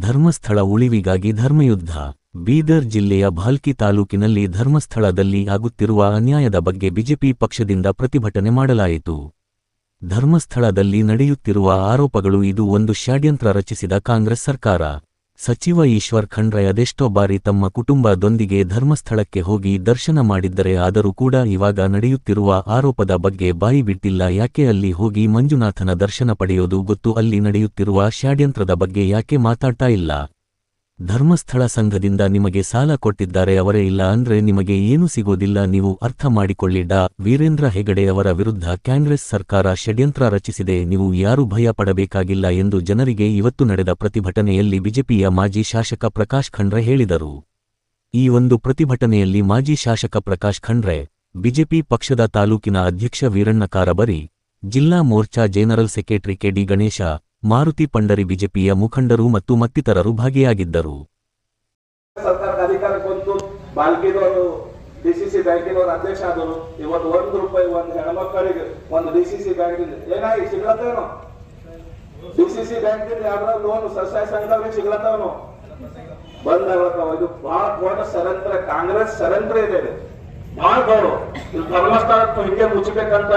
ಧರ್ಮಸ್ಥಳ ಉಳಿವಿಗಾಗಿ ಧರ್ಮಯುದ್ಧ. ಬೀದರ್ ಜಿಲ್ಲೆಯ ಭಾಲ್ಕಿ ತಾಲೂಕಿನಲ್ಲಿ ಧರ್ಮಸ್ಥಳದಲ್ಲಿ ಆಗುತ್ತಿರುವ ಅನ್ಯಾಯದ ಬಗ್ಗೆ ಬಿಜೆಪಿ ಪಕ್ಷದಿಂದ ಪ್ರತಿಭಟನೆ ಮಾಡಲಾಯಿತು. ಧರ್ಮಸ್ಥಳದಲ್ಲಿ ನಡೆಯುತ್ತಿರುವ ಆರೋಪಗಳು ಇದು ಒಂದು ಷಡ್ಯಂತ್ರ ರಚಿಸಿದ ಕಾಂಗ್ರೆಸ್ ಸರ್ಕಾರ. ಸಚಿವ ಈಶ್ವರ್ ಖಂಡ್ರೆ ಅದೆಷ್ಟೋ ಬಾರಿ ತಮ್ಮ ಕುಟುಂಬದೊಂದಿಗೆ ಧರ್ಮಸ್ಥಳಕ್ಕೆ ಹೋಗಿ ದರ್ಶನ ಮಾಡಿದ್ದರೆ ಆದರೂ ಕೂಡ ಇವಾಗ ನಡೆಯುತ್ತಿರುವ ಆರೋಪದ ಬಗ್ಗೆ ಬಾಯಿ ಬಿಟ್ಟಿಲ್ಲ. ಯಾಕೆ ಅಲ್ಲಿ ಹೋಗಿ ಮಂಜುನಾಥನ ದರ್ಶನ ಪಡೆಯೋದು ಗೊತ್ತು? ಅಲ್ಲಿ ನಡೆಯುತ್ತಿರುವ ಷಡ್ಯಂತ್ರದ ಬಗ್ಗೆ ಯಾಕೆ ಮಾತಾಡ್ತಾ ಇಲ್ಲ? ಧರ್ಮಸ್ಥಳ ಸಂಘದಿಂದ ನಿಮಗೆ ಸಾಲ ಕೊಟ್ಟಿದ್ದಾರೆ. ಅವರೇ ಇಲ್ಲ ಅಂದ್ರೆ ನಿಮಗೆ ಏನು ಸಿಗೋದಿಲ್ಲ. ನೀವು ಅರ್ಥ ಮಾಡಿಕೊಳ್ಳಿ ಡಾ ವೀರೇಂದ್ರ ಹೆಗಡೆಯವರ ವಿರುದ್ಧ ಕಾಂಗ್ರೆಸ್ ಸರ್ಕಾರ ಷಡ್ಯಂತ್ರ ರಚಿಸಿದೆ. ನೀವು ಯಾರು ಭಯ ಪಡಬೇಕಾಗಿಲ್ಲ ಎಂದು ಜನರಿಗೆ ಇವತ್ತು ನಡೆದ ಪ್ರತಿಭಟನೆಯಲ್ಲಿ ಬಿಜೆಪಿಯ ಮಾಜಿ ಶಾಸಕ ಪ್ರಕಾಶ್ ಖಂಡ್ರೆ ಹೇಳಿದರು. ಈ ಒಂದು ಪ್ರತಿಭಟನೆಯಲ್ಲಿ ಮಾಜಿ ಶಾಸಕ ಪ್ರಕಾಶ್ ಖಂಡ್ರೆ, ಬಿಜೆಪಿ ಪಕ್ಷದ ತಾಲೂಕಿನ ಅಧ್ಯಕ್ಷ ವೀರಣ್ಣ ಕಾರಬರಿ ಜಿಲ್ಲಾ morcha general secretary K D Ganesha Maruti Pandari ಬಿಜೆಪಿಯ ಮುಖಂಡರು ಮತ್ತು ಮತ್ತಿತರರು ಭಾಗಿಯಾಗಿದ್ದರು. ಸರ್ಕಾರದ ಅಧಿಕಾರಕ್ಕೆ ಬಂತು ಬಾಲ್ಕಿದವರು ಡಿ ಸಿ ಸಿ ಬ್ಯಾಂಕಿನವ್ರ ಅಧ್ಯಕ್ಷ ಆದರು ಇವತ್ತು ಒಂದು ರೂಪಾಯಿ ಒಂದು ಹೆಣ್ಮಕ್ಕಳಿಗೆ ಒಂದು ಡಿಸಿಸಿ ಬ್ಯಾಂಕಿಂದ ಏನಾಗಿ ಸಿಗ್ಲತ್ತೇನೋ? ಡಿಸಿಸಿ ಬ್ಯಾಂಕಿಂದ ಯಾವ್ದಾರ ಲೋನ್ ಸಸ್ಯ ಸಂಘದವ್ರಿಗೆ ಸಿಗ್ಲತ್ತವನು ಬಂದಾಗ್ಲತ್ತವ ಇದು ಬಹಳ ದೊಡ್ಡ ಸರಂತ್ರ ಕಾಂಗ್ರೆಸ್ ಸರಂತ್ರ ಇದೆ ಬಹಳ ಇದು ಧರ್ಮಸ್ಥಳ ಹಿಂಗೆ ಮುಚ್ಚಬೇಕಂತ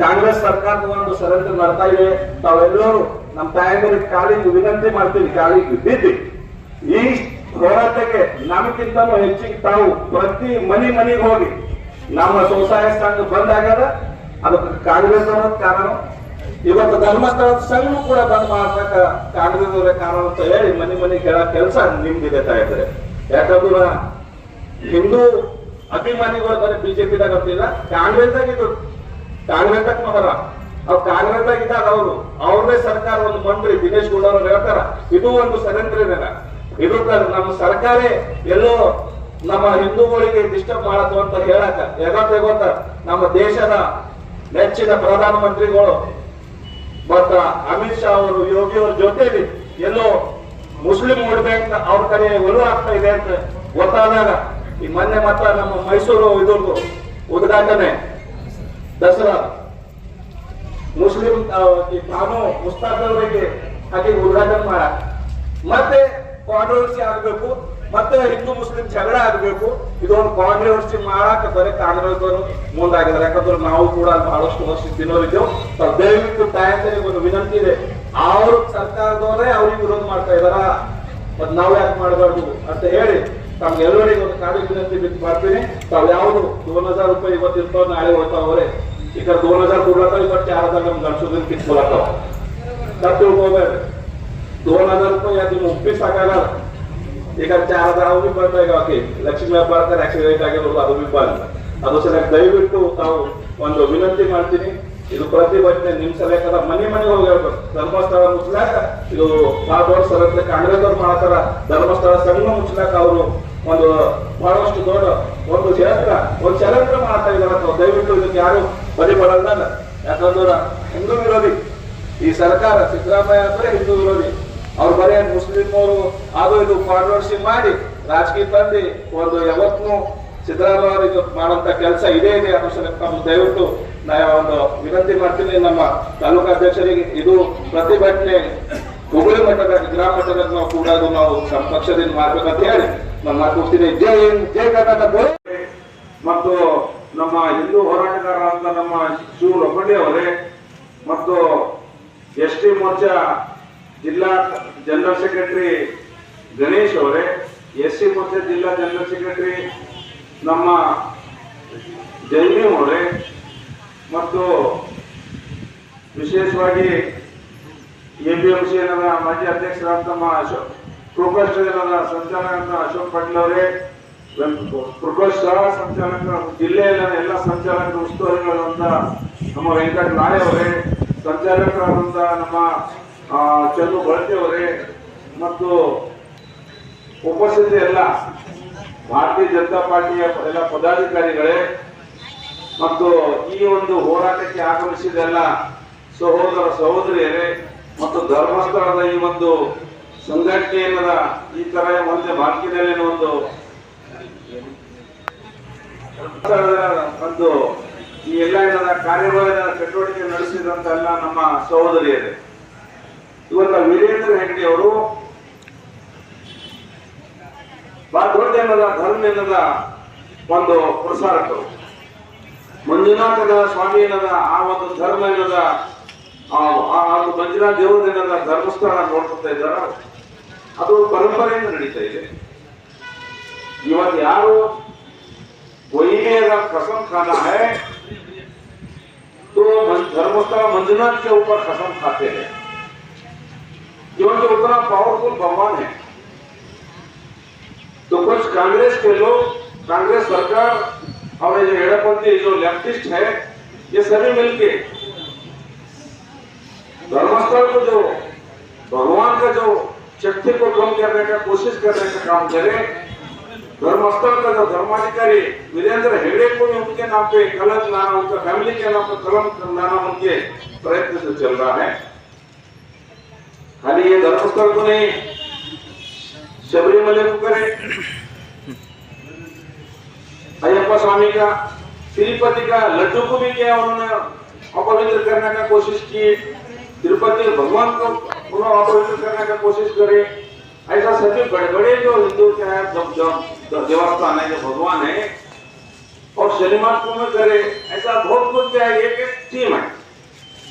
ಕಾಂಗ್ರೆಸ್ ಸರ್ಕಾರದ ಒಂದು ಷಡ್ಯಂತ್ರ ಮಾಡ್ತಾ ಇದೆ. ತಾವೆಲ್ಲರೂ ನಮ್ಮ ತಾಯಂದಿರಿಗೆ ಕಾಲಿಗೆ ವಿನಂತಿ ಮಾಡ್ತೀವಿ ಕಾಲಿಗೆ ಬಿದ್ದಿ. ಈ ಹೋರಾಟಕ್ಕೆ ನಮಗಿಂತಲೂ ಹೆಚ್ಚಿಗೆ ತಾವು ಪ್ರತಿ ಮನಿ ಮನೆಗೆ ಹೋಗಿ ನಮ್ಮ ಸ್ವಸಹಾಯ ಸಂಘ ಬಂದ್ ಅದು ಕಾಂಗ್ರೆಸ್ ಅವರ ಕಾರಣ. ಇವತ್ತು ಧರ್ಮಸ್ಥಳದ ಸಂಘ ಕೂಡ ಬಂದ್ ಮಾಡ್ತಕ್ಕ ಕಾಂಗ್ರೆಸ್ ಅವರ ಕಾರಣ ಅಂತ ಹೇಳಿ ಮನಿ ಮನೆ ಕೇಳೋ ಕೆಲಸ ನಿಮ್ದಿದೆ ತಾಯಿದ್ರೆ. ಯಾಕಂದ್ರೆ ಹಿಂದೂ ಅಭಿಮಾನಿಗಳು ಬರೀ ಬಿಜೆಪಿದಾಗ ಅಂತಿಲ್ಲ ಕಾಂಗ್ರೆಸ್ ಇದು ಕಾಂಗ್ರೆಸ್ದಾಗ ಮಹರ ಅವ್ರು ಕಾಂಗ್ರೆಸ್ ಇದ್ದಾಗ ಅವರು ಅವ್ರದೇ ಸರ್ಕಾರ ಒಂದು ಮಂತ್ರಿ ದಿನೇಶ್ ಗೌಡವ್ರು ಹೇಳ್ತಾರ, ಇದು ಒಂದು ಷಡ್ಯಂತ್ರನ ಇದು. ನಮ್ಮ ಸರ್ಕಾರ ಎಲ್ಲೋ ನಮ್ಮ ಹಿಂದೂಗಳಿಗೆ ಡಿಸ್ಟರ್ಬ್ ಮಾಡತ್ತು ಅಂತ ಹೇಳಕ ಯಾಕಂತ ಗೊತ್ತ ನಮ್ಮ ದೇಶದ ನೆಚ್ಚಿನ ಪ್ರಧಾನ ಮಂತ್ರಿಗಳು ಮತ್ತ ಅಮಿತ್ ಶಾ ಅವರು, ಯೋಗಿ ಅವ್ರ ಜೊತೆಲಿ ಎಲ್ಲೋ ಮುಸ್ಲಿಂ ಬ್ಯಾಂಕ್ ಅವ್ರ ಕಡೆ ಒಲು ಆಗ್ತಾ ಇದೆ ಅಂತ ಗೊತ್ತಾದಾಗ, ಈ ಮೊನ್ನೆ ಮಾತ್ರ ನಮ್ಮ ಮೈಸೂರು ಇದ್ರದ್ದು ಉದ್ಘಾಟನೆ. ದಸರಾ. ಮುಸ್ಲಿಂ ತಾನು ಅವರಿಗೆ ಹಾಗೆ ಉದ್ಘಾಟನೆ ಮಾಡ. ಮತ್ತೆ ಕಾಂಟ್ರವರ್ಸಿ ಆಗ್ಬೇಕು, ಮತ್ತೆ ಹಿಂದೂ ಮುಸ್ಲಿಂ ಜಗಳ ಆಗ್ಬೇಕು. ಇದೊಂದು ಕಾಂಟ್ರವರ್ಸಿ ಮಾಡಾಕ ಬರೀ ಕಾಂಗ್ರೆಸ್ ಮುಂದಾಗಿದ್ದಾರೆ. ಯಾಕಂದ್ರೆ ನಾವು ಕೂಡ ಬಹಳಷ್ಟು ವರ್ಷ ತಿನ್ನೋರಿದ್ದೇವೆ ದಯವಿಟ್ಟು ತಾಯಂದಿರಿಗೆ ಒಂದು ವಿನಂತಿ ಇದೆ. ಅವ್ರ ಸರ್ಕಾರದವರೇ ಅವ್ರಿಗೆ ವಿರೋಧ ಮಾಡ್ತಾ ಇದಾರ ಮತ್ ನಾವು ಯಾಕೆ ಮಾಡಬಾರ್ದು ಅಂತ ಹೇಳಿ. ತಾವು ಎಲ್ಲರಿಗೂ ಒಂದು ಕಾಡು ವಿನಂತಿ ಬಿಟ್ಟು ಮಾಡ್ತೀನಿ ತಾವು ಯಾವುದು ದೋನ್ ಹಜಾರ್ ರೂಪಾಯಿ ಇವತ್ತು ಇರ್ತಾವ ನಾಳೆ ಹೋಗ್ತಾವ್ರೆ ಈಗ ದೋನ್ ಹಜಾರ್ ಕೊಡ್ಲತ್ತಾವ ಇವತ್ತು ಚಾರ್ ಹಜಾರ್ ನಮ್ಗೆ ಗಂಟು ಕಿತ್ಕೊಳತ್ತಾವ ತಪ್ಪು ತಿಳ್ಕೋಬೇಡ್ರಿ ದೋನ್ ಹಜಾರ್ ರೂಪಾಯಿ ಅದು ಒಪ್ಪಿ ಸಾಕಾಗಲ್ಲ ಈಗ ಚಾರ್ ಹಜಾರ್ ಅವು ಬಿ ಬರ್ತಾ ಈಗ ಓಕೆ ಲಕ್ಷ್ಮಿ ಹಬ್ಬ ಅಂತ ಆಕ್ಸಿಡೆಂಟ್ ಆಗಿರೋದು ಅದು ಬಿ ಬಂದ ಅದು ಸಲಕ್ಕೆ ದಯವಿಟ್ಟು ತಾವು ಒಂದು ವಿನಂತಿ ಮಾಡ್ತೀನಿ ಇದು ಪ್ರತಿಭಟನೆ ನಿಮ್ ಸಲಕದ ಮನೆ ಮನೆಗೆ ಹೋಗಿ ಹೇಳ್ಬೇಕು ಧರ್ಮಸ್ಥಳ ಮುಚ್ಲಾಕ ಇದು ಭಾಳ ದೊಡ್ಡ ಕಾಂಗ್ರೆಸ್ ಅವ್ರು ಮಾಡ್ತಾರ ಧರ್ಮಸ್ಥಳ ಸಂಘ ಮುಚ್ಲಾಕ ಅವರು ಒಂದು ಬಹಳಷ್ಟು ದೊಡ್ಡ ಒಂದು ಕ್ಷೇತ್ರ ಒಂದು ಚಲಂತ್ರ ಮಾಡ್ತಾ ಇದ್ದಾರೆ ದಯವಿಟ್ಟು ಇದಕ್ಕೆ ಯಾರು ಬದಿಪಡಲ್ಲ ಯಾಕಂದ್ರೆ ಹಿಂದೂ ವಿರೋಧಿ, ಈ ಸರ್ಕಾರ ಸಿದ್ದರಾಮಯ್ಯ ಅಂದ್ರೆ ಹಿಂದೂ ವಿರೋಧಿ. ಅವ್ರು ಬರೀ ಮುಸ್ಲಿಂ ಅವರು ಅದು ಇದು ಕಾಂಟ್ರವರ್ಸಿ ಮಾಡಿ ರಾಜಕೀಯ ತಂದು ಒಂದು ಯಾವತ್ತೂ ಸಿದ್ದರಾಮಯ್ಯ ಮಾಡುವಂತ ಕೆಲಸ ಇದೇ, ಇದೆ ಅನ್ನೋ ದಯವಿಟ್ಟು ನಾ ಒಂದು ವಿನಂತಿ ಮಾಡ್ತೀನಿ ನಮ್ಮ ತಾಲೂಕು ಅಧ್ಯಕ್ಷರಿಗೆ. ಇದು ಪ್ರತಿಭಟನೆ ಹುಬ್ಬಳ್ಳಿ ಮಟ್ಟದ, ಗ್ರಾಮ ಮಟ್ಟದ ನಾವು ಕೂಡ ಅದು ನಾವು ಪಕ್ಷದಿಂದ ಮಾಡ್ಬೇಕಂತ ಹೇಳಿ. ನಾನು ಮಾತುಕೊಡ್ತೀನಿ ಜೈ ಹಿಂದ್, ಜೈ ಕರ್ನಾಟಕ ಮತ್ತು ನಮ್ಮ ಹಿಂದೂ ಅಂತ ನಮ್ಮ ಶಿವ ರೊಬ್ಬಳ್ಳಿ ಅವರೇ ಮತ್ತು ಎಸ್ ಟಿ ಮೋರ್ಚಾ ಜಿಲ್ಲಾ ಜನರಲ್ ಸೆಕ್ರೆಟರಿ ಗಣೇಶ್ ಅವರೇ ಎಸ್ ಸಿ ಮೋರ್ಚಾ ಜಿಲ್ಲಾ ಜನರಲ್ ಸೆಕ್ರೆಟರಿ ನಮ್ಮ ಜೈಲಿ ಅವರೇ ಮತ್ತು ವಿಶೇಷವಾಗಿ ಎ ಪಿ ಎಂ ಸಿ ಮಾಜಿ ಅಧ್ಯಕ್ಷರಾದ ನಮ್ಮ ಅಶೋಕ್ ಪ್ರೊಕೋಸ್ಟ್ ಸಂಚಾಲಕ ಅಶೋಕ್ ಪಾಟೀಲ್ ಅವರೇ ಪ್ರಕೋಷ್ಠ ಸಂಚಾಲಕ ಜಿಲ್ಲೆಯ ಎಲ್ಲ ಸಂಚಾಲಕರು ಉಸ್ತುವಾರಿಗಳಾದಂತ ನಮ್ಮ ವೆಂಕಟ ನಾಳೆ ಅವರೇ, ಸಂಚಾಲಕರಾದಂತ ನಮ್ಮ ಚಂದು ಬಳಕೆ ಮತ್ತು ಉಪಸ್ಥಿತಿ ಎಲ್ಲ ಭಾರತೀಯ ಜನತಾ ಪಾರ್ಟಿಯ ಎಲ್ಲ ಪದಾಧಿಕಾರಿಗಳೇ, ಮತ್ತು ಈ ಒಂದು ಹೋರಾಟಕ್ಕೆ ಆಗಮಿಸಿದ ಎಲ್ಲ ಸಹೋದರ ಸಹೋದರಿಯರೇ, ಮತ್ತು ಧರ್ಮಸ್ಥಳದ ಈ ಒಂದು ಸಂಘಟನೆ ಏನದ ಈ ತರ ಒಂದೇ ಭಾರತದಲ್ಲಿ ಒಂದು ಒಂದು ಈ ಎಲ್ಲ ಏನದ ಕಾರ್ಯವಾದ ಚಟುವಟಿಕೆ ನಡೆಸಿದಂತ ಎಲ್ಲ ನಮ್ಮ ಸಹೋದರಿಯರೇ. ಇವತ್ತ ವೀರೇಂದ್ರ ಹೆಗ್ಡೆ ಅವರು ಬಹಳ ದೊಡ್ಡ ಏನದ ಧರ್ಮ ಏನದ ಒಂದು ಪ್ರಸಾರಕರು. ಮಂಜುನಾಥದ ಸ್ವಾಮಿ ಏನದ ಆ ಒಂದು ಧರ್ಮ ಏನದ, ಆ ಒಂದು ಮಂಜುನಾಥ ದೇವರ ಏನದ ಧರ್ಮಸ್ಥಳ ನೋಡ್ಕೊತಾ ಇದ್ದಾರ? ಅದು ಪರಂಪರೆಯಿಂದ ನಡೀತಾ ಇದೆ ಇವತ್ತು ಯಾರು कोई भी अगर कसम खाना है तो मन- धर्मस्थल मंजुनाथ के ऊपर कसम खाते हैं क्योंकि उतना पावरफुल भगवान है तो कुछ कांग्रेस के लोग कांग्रेस सरकार और ये जो एड़पंथी जो लेफ्टिस्ट है ये सभी मिलके धर्मस्थल को जो भगवान का जो शक्ति को कम करने का कोशिश करने का काम करे। धर्मस्थल का जो धर्माधिकारी वीरेंद्र हेगड़े को भी उनके नाम पे कलम लाना, उनका फैमिली के नाम पे कलम लाना उनके प्रयत्न से चल रहा है। खाली ये धर्मस्थल को नहीं, शबरीमले को करे। अयप्पा स्वामी का, तिरुपति का लड्डू को भी किया उन्होंने। अपवित्र करने का कोशिश की। तिरुपति भगवान को उन्होंने अपवित्र करने का कोशिश करे। ऐसा सभी बड़े बड़े जो हिंदू के हैं जब जब देवस्थान है जो भगवान है और शनिवार को में करे ऐसा बहुत कुछ क्या है एक टीम है।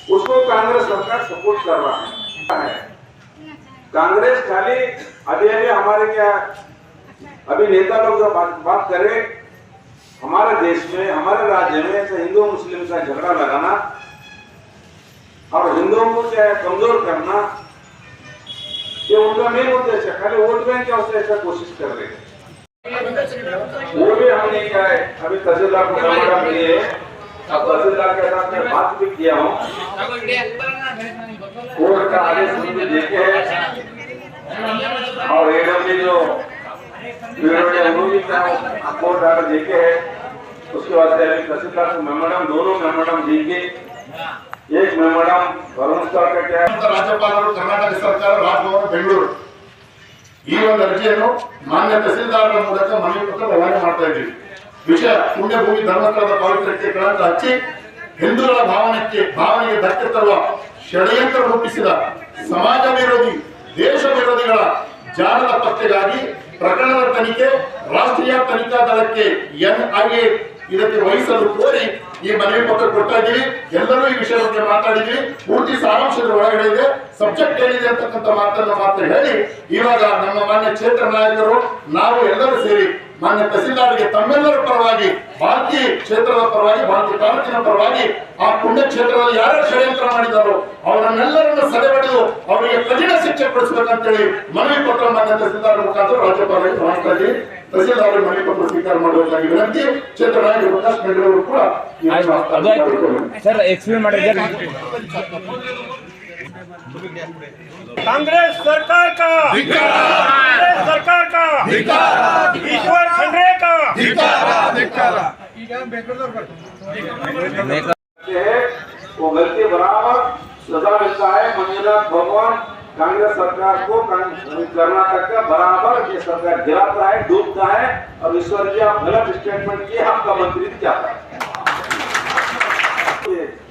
उसको कांग्रेस सरकार सपोर्ट कर रहा है। कांग्रेस खाली अभी अभी हमारे क्या अभी नेता लोग जो बात, बात करें हमारे देश में हमारे राज्य में ऐसा हिंदू मुस्लिम का झगड़ा लगाना और हिंदुओं को क्या कमज़ोर करना ये उनका मेन उद्देश्य है, खाली वोट बैंक के वास्ते ऐसा कोशिश कर रहे हैं। वो भी हमने क्या है अभी तहसीलदार को मिली है। तहसीलदार के साथ मैं बात भी किया हूँ। कोर्ट का आदेश मुझे देखे और एडब्ल्यू जो कोर्ट देखे है। उसके बाद तहसीलदार को मेमोरम दोनों मेमोरम देंगे। ಏಕ್ ರಾಜ್ಯಪಾಲರು ಕರ್ನಾಟಕ ಸರ್ಕಾರ ರಾಜಭವನ ಬೆಂಗಳೂರು. ಈ ಒಂದು ಅರ್ಜಿಯನ್ನು ಮಾನ್ಯ ತಹಸೀಲ್ದಾರರ ಮೂಲಕ ಮನವಿ ಪತ್ರ ರವಾನೆ ಮಾಡ್ತಾ ಇದ್ದೀವಿ. ವಿಷಯ ಪುಣ್ಯಭೂಮಿ ಧರ್ಮಸ್ಥಳದ ಪಾವಿತ್ರಕ್ಕೆ ಕಳಂಕ ಹಚ್ಚಿ ಹಿಂದೂಗಳ ಭಾವನೆಗೆ ಭಾವನೆಗೆ ಧಕ್ಕೆ ತರುವ ಷಡ್ಯಂತ್ರ ರೂಪಿಸಿದ ಸಮಾಜ ವಿರೋಧಿ, ದೇಶ ವಿರೋಧಿಗಳ ಜಾಲದ ಪತ್ತೆಗಾಗಿ ಪ್ರಕರಣದ ತನಿಖೆ, ರಾಷ್ಟ್ರೀಯ ತನಿಖಾ ದಳಕ್ಕೆ ಎನ್ಐಎ ಇದಕ್ಕೆ ವಹಿಸಲು ಕೋರಿ ಈ ಮನವಿ ಪತ್ರ ಇದ್ದೀವಿ ಎಲ್ಲರೂ ಈ ವಿಷಯದ ಬಗ್ಗೆ ಮಾತಾಡಿದ್ವಿ ಪೂರ್ತಿ ಸಾರಾಂಶದ ಒಳಗಡೆ ಇದೆ. ಸಬ್ಜೆಕ್ಟ್ ಏನಿದೆ ಅಂತಕ್ಕಂಥ ಮಾತನ್ನ ಮಾತ್ರ ಹೇಳಿ. ಇವಾಗ ನಮ್ಮ ಮಾನ್ಯ ಕ್ಷೇತ್ರ ನಾಯಕರು, ನಾವು ಎಲ್ಲರೂ ಸೇರಿ ಮಾನ್ಯ ತಹಸೀಲ್ದಾರ್ಗೆ ತಮ್ಮೆಲ್ಲರ ಪರವಾಗಿ ಬಾಲ್ಕಿ ಕ್ಷೇತ್ರದ ಪರವಾಗಿ ಬಾಲ್ಕಿ ತಾಲೂಕಿನ ಪರವಾಗಿ ಆ ಪುಣ್ಯ ಕ್ಷೇತ್ರದಲ್ಲಿ ಯಾರ್ಯಾರು ಷಡ್ಯಂತ್ರ ಮಾಡಿದಾರೋ ಅವರನ್ನೆಲ್ಲರನ್ನು ಸದೆ ಬಡಿದು ಅವರಿಗೆ ಕಠಿಣ ಶಿಕ್ಷೆ ಕೊಡಿಸಬೇಕಂತೇಳಿ ಮನವಿ ಪತ್ರ ಮಾನ್ಯ ತಹಸೀಲ್ದಾರ್ ಮುಖಾಂತರ ರಾಜ್ಯಪಾಲರಿಗೆ ಮಾಡ್ತಾ ಇದ್ದೀವಿ ತಹಸೀಲ್ದಾರ್ ಮನವಿ ಪತ್ರ ಸ್ವೀಕಾರ ಮಾಡಬೇಕಾಗಿ ವಿನಂತಿ ಕ್ಷೇತ್ರ ನಾಯಕ ಪ್ರಕಾಶ್ ಬೆಂಗಳೂರು ಕೂಡ ಸರ್ ಎಕ್ಸ್ಪ್ಲೇನ್ कांग्रेस सरकार का। कांग्रेस सरकार का। ईश्वर खंडरे का। वो गलती बराबर, सजा मिलता है मंजुनाथ भगवान कांग्रेस सरकार को कर्नाटक का बराबर ये सरकार गिराता है, डूबता है, और ईश्वर जी आप गलत स्टेटमेंट किए, आपका मंत्री क्या है।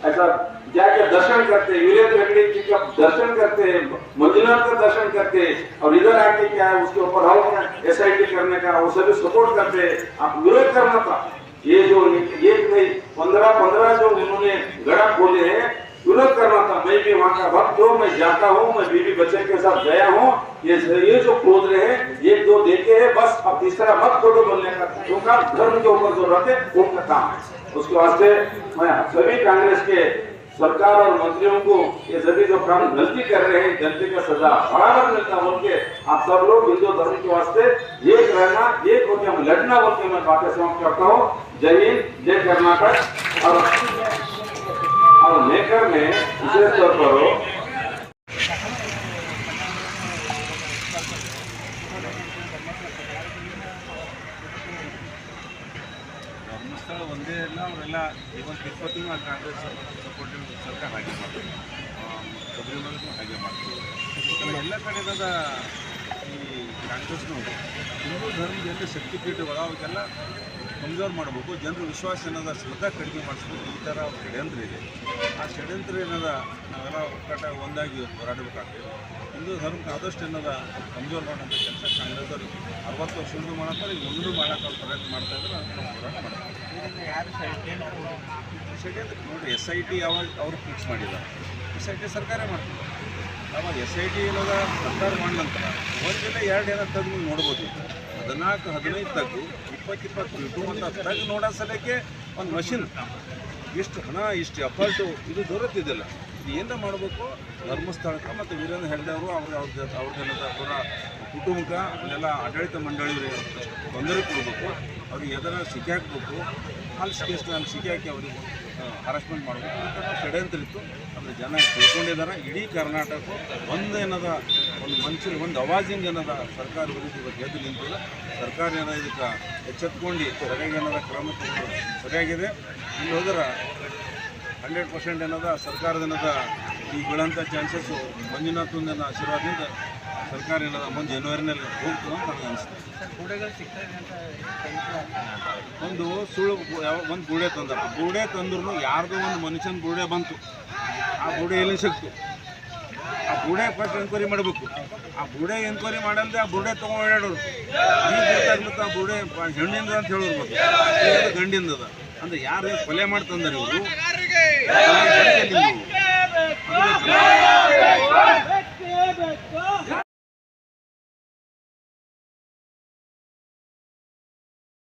ऐसा जाके दर्शन करते वीरेंद्र हेगड़े जी का दर्शन करते हैं, मंजुनाथ का दर्शन करते हैं, और इधर आके क्या है, उसके ऊपर हम एस करने का वो सभी सपोर्ट करते हैं। आप विरोध करना था। ये जो एक नहीं पंद्रह पंद्रह जो उन्होंने गड़ा खोले हैं, विरोध करना था। मैं भी वहाँ का भक्त हूँ, मैं जाता हूँ, मैं बीबी बच्चे के साथ गया हूँ। ये ये जो खोद रहे हैं एक दो देखे है, बस अब तीसरा मत खोदो बोलने का। उनका धर्म के ऊपर जो रखे उनका काम है। उसके वास्ते मैं सभी कांग्रेस के सरकार और मंत्रियों को ये सभी जो काम गलती कर रहे हैं गलती का सजा बराबर मिलता बोल के आप सब लोग हिंदू धर्म के वास्ते एक रहना, एक होकर हम लड़ना बोल के मैं बातें समाप्त करता हूँ। जय हिंद, जय कर्नाटक। और और लेकर में विशेष तौर पर ಕಾಂಗ್ರೆಸ್ನು ಹಿಂದೂ ಧರ್ಮದ ಎಲ್ಲಿ ಶಕ್ತಿಪೀಠಗಳು, ಅವಕ್ಕೆಲ್ಲ ಕಮ್ಜೋರ್ ಮಾಡಬೇಕು. ಜನರು ವಿಶ್ವಾಸ ಏನದ ಶ್ರದ್ಧಾ ಕಡಿಮೆ ಮಾಡಿಸ್ಬೇಕು. ಈ ಥರ ಷಡ್ಯಂತ್ರ ಇದೆ. ಆ ಷಡ್ಯಂತ್ರ ಏನದ? ನಾವೆಲ್ಲ ಒಕ್ಕಟ್ಟಾಗಿ ಒಂದಾಗಿ ಹೋರಾಡಬೇಕಾಗ್ತದೆ. ಹಿಂದೂ ಧರ್ಮಕ್ಕೆ ಆದಷ್ಟು ಏನದ? ಕಮ್ಜೋರ್ ಮಾಡೋಂಥ ಕೆಲಸ ಕಾಂಗ್ರೆಸ್ ಅವರು ಅರವತ್ತು ವರ್ಷದಿಂದ ಮಾಡತ್ತಾರೆ ಈಗ ಒಂದು ಮಾಡೋಕೆ ಅವ್ರು ಪ್ರಯತ್ನ ಮಾಡ್ತಾ ಇದ್ರೆ ನಾವು ಹೋರಾಟ ಮಾಡ್ತೀವಿ ಷಡ್ಯಂತ್ರ ನೋಡಿ, ಎಸ್ ಐ ಟಿ ಯಾವಾಗ ಅವ್ರು ಫಿಕ್ಸ್ ಮಾಡಿದ್ದಾರೆ. ಎಸ್ ಐ ಟಿ ಸರ್ಕಾರ ಮಾಡ್ತಾರೆ ಅವಾಗ ಎಸ್ ಐ ಟಿ ಇಲ್ಲದ ಸರ್ಕಾರ ಮಾಡಿದ ನಂತರ ದಿನ ಎರಡು ಏನೋ ತೆಗೆದು ನೋಡ್ಬೋದು. ಹದಿನಾಲ್ಕು, ಹದಿನೈದು ತಗ್ಗು ಇಪ್ಪತ್ತು ಇಪ್ಪತ್ತು ಇಟ್ಟು ತೆಗೆದು ನೋಡೋ ಸಲಕ್ಕೆ ಒಂದು ಮಷಿನ್ ಇಷ್ಟು ಹಣ, ಇಷ್ಟು ಎಫರ್ಟು ಇದು ದೊರೆತಿದ್ದಿಲ್ಲ. ಇದು ಏನಾರ ಮಾಡಬೇಕು? ಧರ್ಮಸ್ಥಳಕ್ಕೆ ಮತ್ತು ವೀರೇಂದ್ರ ಹೆಗ್ಡೆಯವರು ಅವ್ರ ಅವ್ರ ಜೊತೆ ಅವ್ರ ಜನದ ಅವರ ಕುಟುಂಬಕ್ಕೆ ಅವನ್ನೆಲ್ಲ ಆಡಳಿತ ಮಂಡಳಿಯವರಿಗೆ ತೊಂದರೆ ಕೊಡಬೇಕು. ಅವ್ರಿಗೆ ಎದರ ಸಿಕ್ಕಿ ಅಲ್ಲಿ ಕೇಸ್ ನಾನು ಹಾಕಿ ಅವರಿಗೆ ಹರಾಸ್ಮೆಂಟ್ ಮಾಡಬೇಕು ಷಡ್ಯಂತ್ರ ಇತ್ತು ಅಂದರೆ ಜನ ತಿಳ್ಕೊಂಡಿದ್ದಾರೆ. ಇಡೀ ಕರ್ನಾಟಕ ಒಂದು ಏನದ ಒಂದು ಮನುಷ್ಯರು, ಒಂದು ಅವಾಜಿಂಗ್ ಏನದ ಸರ್ಕಾರ ವಿರುದ್ಧ ಇವತ್ತು ಎದ್ದು ನಿಂತಿಲ್ಲ. ಸರ್ಕಾರ ಏನೋ ಇದಕ್ಕೆ ಎಚ್ಚೆತ್ಕೊಂಡು ಸರಿಯಾಗಿ ಏನದ ಕ್ರಮ ತಗೊಂಡು ಸರಿಯಾಗಿದೆ. ಇಲ್ಲಿ ಹೋದ್ರೆ ಹಂಡ್ರೆಡ್ ಪರ್ಸೆಂಟ್ ಏನದ, ಸರ್ಕಾರದ ಏನದ ಈ ಬೀಳಂಥ ಚಾನ್ಸಸ್ಸು ಮಂಜುನಾಥನ ಆಶೀರ್ವಾದದಿಂದ ಸರ್ಕಾರ ಏನದ ಮುಂದೆ ಜನವರಿನಲ್ಲಿ ಹೋಗ್ತದೆ ಅಂತ ನನಗೆ ಅನಿಸ್ತದೆ ಒಂದು ಸುಳ್ಳು ಯಾವ ಒಂದು ಗೂಡೆ ತಂದರು ಬುಡೆ ತಂದ್ರು ಯಾರ್ದೋ ಒಂದು ಮನುಷ್ಯನ ಬುಡೆ ಬಂತು. ಆ ಬುಡೆ ಎಲ್ಲಿ ಸಿಕ್ತು? ಆ ಬುಡೆ ಫಸ್ಟ್ ಎನ್ಕ್ವೈರಿ ಮಾಡಬೇಕು. ಆ ಬುಡೆ ಎನ್ಕ್ವೈರಿ ಮಾಡಲ್ದೆ ಆ ಬುಡೆ ತೊಗೊಂಡು ಓಡಾಡೋರು. ಆ ಬುಡೆ ಹೆಣ್ಣಿಂದ ಅಂತ ಹೇಳೋರು ಮತ್ತೆ ಇದು ಗಂಡಿಂದದ. ಅಂದ್ರೆ ಯಾರು ಕೊಲೆ ಮಾಡ್ತಂದ್ರೆ ಇವರು